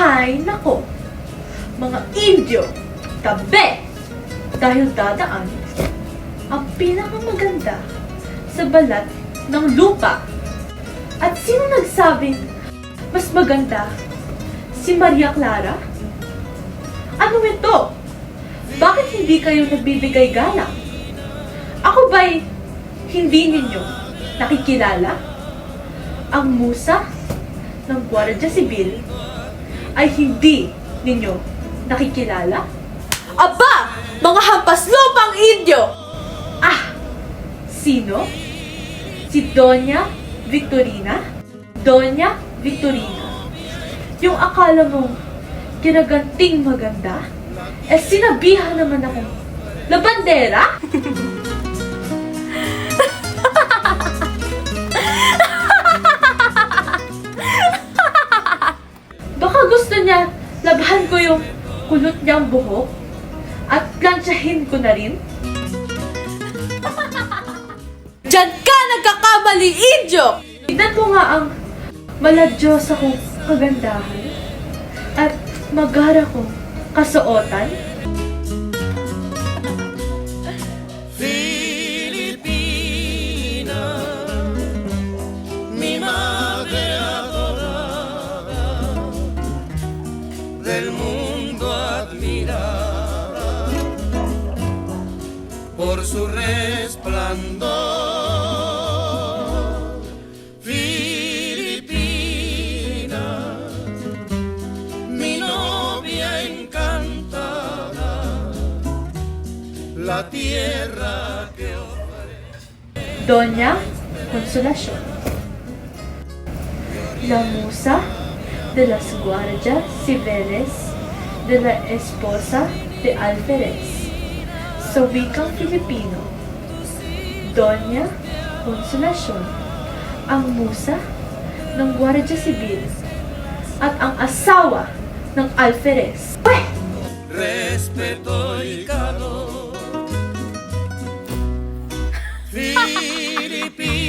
Hay nako! Mga Indio, tabi! Dahil dadaan ang pinakamaganda sa balat ng lupa. At sino nagsabing mas maganda? Si Maria Clara? Ano ito? Bakit hindi kayo nagbibigay galang? Ako ba'y hindi ninyo nakikilala? Ang musa ng Guardia Civil ay hindi ninyo nakikilala? Aba! Mga hampas lupang Indio! Ah! Sino? Si Doña Victorina? Doña Victorina. Yung akala mong kinaganting maganda, eh sinabihan naman akong labandera? Baka niya labahan ko yung kulot niyang buhok at plansyahin ko na rin? Diyan ka nagkakamali, Indio! Tignan mo nga ang maladyos akong kagandahan at magara kong kasuotan. Por su resplandor. Filipina, mi novia encantada, la tierra que Doña Consolación. La musa de las guardias civiles de la esposa de Alferez. Sa wikang Filipino, Doña Consolación, ang musa ng Guardia Civil at ang asawa ng Alferez. Uy! respeto y calor. Filipina.